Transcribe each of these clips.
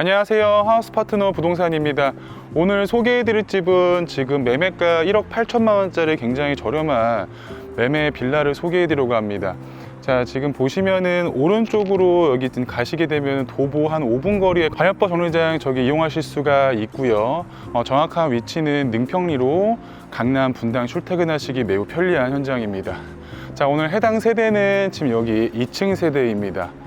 안녕하세요. 하우스 파트너 부동산입니다. 오늘 소개해드릴 집은 지금 매매가 1억 8천만 원짜리 굉장히 저렴한 매매 빌라를 소개해드리려고 합니다. 자, 지금 보시면은 오른쪽으로 여기 가시게 되면 도보 한 5분 거리에 관협버 정류장 저기 이용하실 수가 있고요. 어, 정확한 위치는 능평리로 강남 분당 출퇴근하시기 매우 편리한 현장입니다. 자, 오늘 해당 세대는 지금 여기 2층 세대입니다.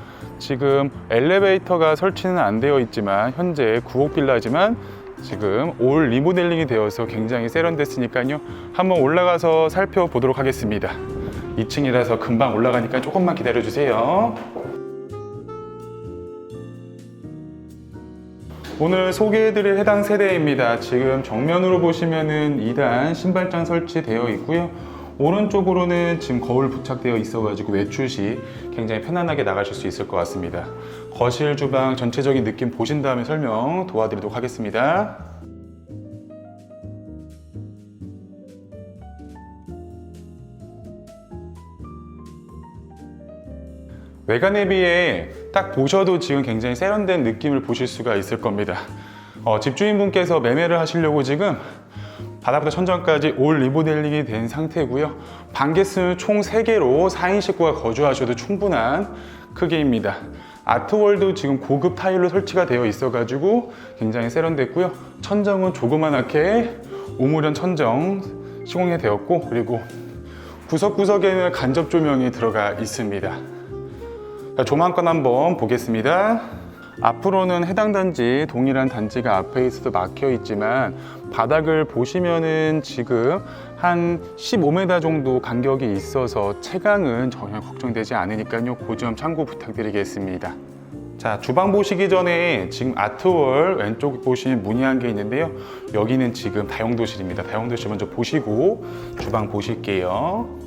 지금 엘리베이터가 설치는 안 되어 있지만 현재 9억 빌라지만 지금 올 리모델링이 되어서 굉장히 세련됐으니까요. 한번 올라가서 살펴보도록 하겠습니다. 2층이라서 금방 올라가니까 조금만 기다려 주세요. 오늘 소개해드릴 해당 세대입니다. 지금 정면으로 보시면은 2단 신발장 설치되어 있고요. 오른쪽으로는 지금 거울 부착되어 있어가지고 외출 시 굉장히 편안하게 나가실 수 있을 것 같습니다. 거실, 주방 전체적인 느낌 보신 다음에 설명 도와드리도록 하겠습니다. 외관에 비해 딱 보셔도 지금 굉장히 세련된 느낌을 보실 수가 있을 겁니다. 어, 집주인분께서 매매를 하시려고 지금 바닥부터 천장까지 올 리모델링이 된 상태고요. 방 개수는 총 3개로 4인 식구가 거주하셔도 충분한 크기입니다. 아트월도 지금 고급 타일로 설치가 되어 있어가지고 굉장히 세련됐고요. 천정은 조그만하게 우물형 천정 시공이 되었고 그리고 구석구석에는 간접 조명이 들어가 있습니다. 자, 조망권 한번 보겠습니다. 앞으로는 해당 단지 동일한 단지가 앞에 있어도 막혀 있지만 바닥을 보시면은 지금 한 15m 정도 간격이 있어서 채광은 전혀 걱정되지 않으니까요. 그점 참고 부탁드리겠습니다. 자, 주방 보시기 전에 지금 아트월 왼쪽 보시면 문의한 게 있는데요. 여기는 지금 다용도실입니다. 다용도실 먼저 보시고 주방 보실게요.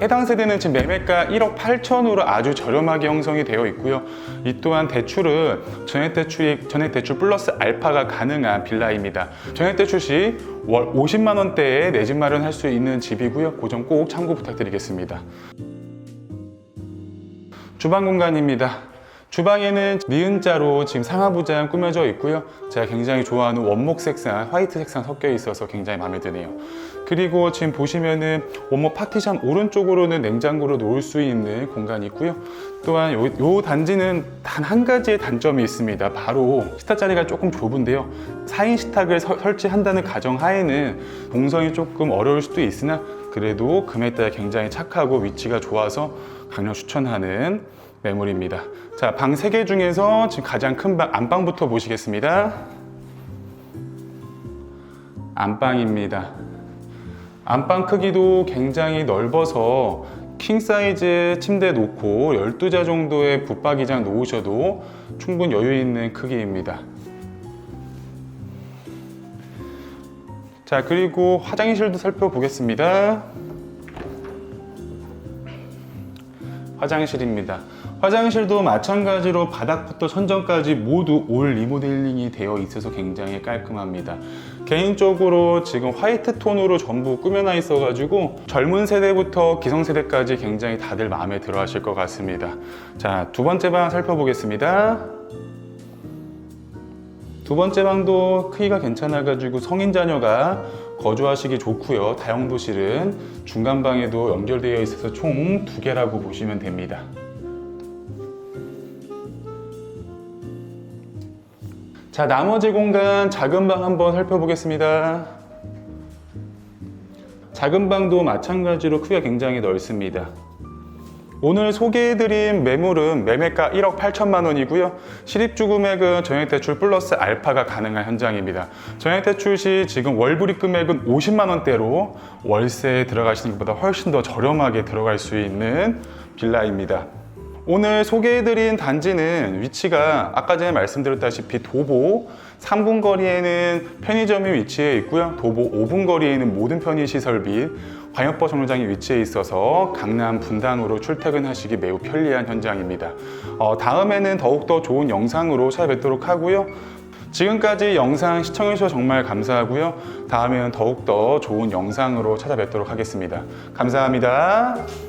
해당 세대는 지금 매매가 1억 8천으로 아주 저렴하게 형성이 되어 있고요. 이 또한 대출은 전액 대출이 전액 대출 플러스 알파가 가능한 빌라입니다. 전액 대출 시 월 50만 원대에 내 집 마련할 수 있는 집이고요. 그점꼭 참고 부탁드리겠습니다. 주방 공간입니다. 주방에는 니은자로 지금 상하부장 꾸며져 있고요. 제가 굉장히 좋아하는 원목 색상, 화이트 색상 섞여 있어서 굉장히 마음에 드네요. 그리고 지금 보시면은 원목 파티션 오른쪽으로는 냉장고로 놓을 수 있는 공간이 있고요. 또한 요, 요 단지는 단 한 가지의 단점이 있습니다. 바로 식탁 자리가 조금 좁은데요. 4인 식탁을 서- 설치한다는 가정 하에는 동선이 조금 어려울 수도 있으나 그래도 금액 따라 굉장히 착하고 위치가 좋아서 강력 추천하는 매물입니다. 자, 방 3개 중에서 지금 가장 큰 방, 안방부터 보시겠습니다. 안방입니다. 안방 크기도 굉장히 넓어서 킹 사이즈 침대 놓고 12자 정도의 붙박이장 놓으셔도 충분 여유 있는 크기입니다. 자, 그리고 화장실도 살펴보겠습니다. 화장실입니다. 화장실도 마찬가지로 바닥부터 천정까지 모두 올 리모델링이 되어 있어서 굉장히 깔끔합니다. 개인적으로 지금 화이트 톤으로 전부 꾸며놔 있어가지고 젊은 세대부터 기성 세대까지 굉장히 다들 마음에 들어 하실 것 같습니다. 자, 두 번째 방 살펴보겠습니다. 두 번째 방도 크기가 괜찮아가지고 성인 자녀가 거주하시기 좋고요. 다용도실은 중간 방에도 연결되어 있어서 총 두 개라고 보시면 됩니다. 자, 나머지 공간 작은 방 한번 살펴보겠습니다. 작은 방도 마찬가지로 크기가 굉장히 넓습니다. 오늘 소개해드린 매물은 매매가 1억 8천만 원이고요. 실입주 금액은 전액대출 플러스 알파가 가능한 현장입니다. 전액대출 시 지금 월불입 금액은 50만 원대로 월세에 들어가시는 것보다 훨씬 더 저렴하게 들어갈 수 있는 빌라입니다. 오늘 소개해드린 단지는 위치가 아까 전에 말씀드렸다시피 도보 3분 거리에는 편의점이 위치해 있고요. 도보 5분 거리에는 모든 편의시설 및 광역버 정류장이 위치해 있어서 강남 분당으로 출퇴근하시기 매우 편리한 현장입니다. 어, 다음에는 더욱더 좋은 영상으로 찾아뵙도록 하고요. 지금까지 영상 시청해주셔서 정말 감사하고요. 다음에는 더욱더 좋은 영상으로 찾아뵙도록 하겠습니다. 감사합니다.